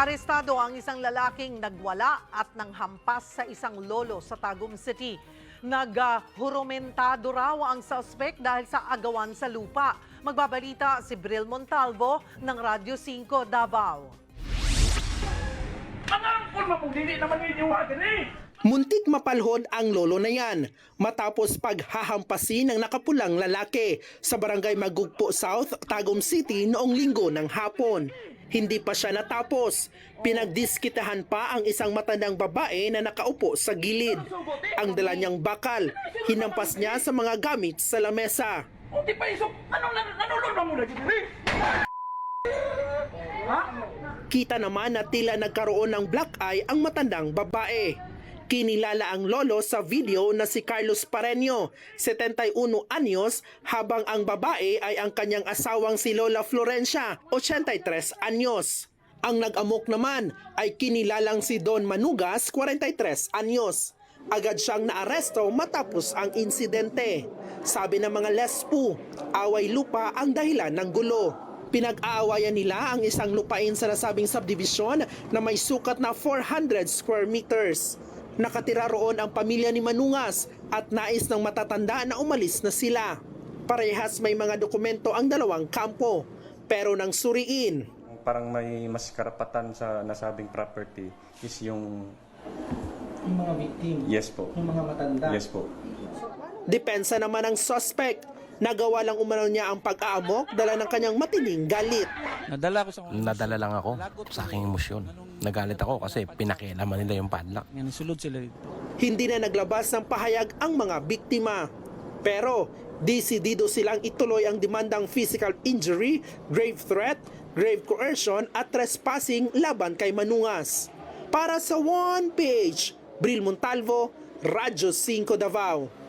Arestado ang isang lalaking nagwala at nanghampas sa isang lolo sa Tagum City. Naghurumentado raw ang suspect dahil sa agawan sa lupa. Magbabalita si Bril Montalvo ng Radyo 5 Davao. Naman eh. Muntik mapalhod ang lolo na yan matapos paghahampasin ng nakapulang lalaki sa barangay Magugpo South, Tagum City noong linggo ng hapon. Hindi pa siya natapos. Pinagdiskitahan pa ang isang matandang babae na nakaupo sa gilid. Ang dala niyang bakal, hinampas niya sa mga gamit sa lamesa. Kung di pa isok, anong nan nanulog na? Kita naman na tila nagkaroon ng black eye ang matandang babae. Kinilala ang lolo sa video na si Carlos Pareño, 71 anyos, habang ang babae ay ang kanyang asawang si Lola Florencia, 83 anyos. Ang nag-amok naman ay kinilalang si Don Manugas, 43 anyos. Agad siyang naaresto matapos ang insidente. Sabi ng mga lespu, away lupa ang dahilan ng gulo. Pinag-aawayan nila ang isang lupain sa nasabing subdivision na may sukat na 400 square meters. Nakatira roon ang pamilya ni Manungas at nais ng matatanda na umalis na sila. Parehas may mga dokumento ang dalawang kampo, pero nang suriin, parang may mas karapatan sa nasabing property is yung Yung mga victim, yes po. yung mga matanda. Yes po. depensa naman ang suspect. Nagawa lang umano niya ang pag-aamok dala ng kanyang matining galit. Nadala ko sa Nadala lang ako sa aking emosyon. Nagalit ako kasi pinakialaman nila yung padlock. Yan, sulod sila dito. Hindi na naglabas ng pahayag ang mga biktima. Pero desidido silang ituloy ang demandang physical injury, grave threat, grave coercion at trespassing laban kay Manungas. Para sa One Page, Bril Montalvo, Radyo 5 Davao.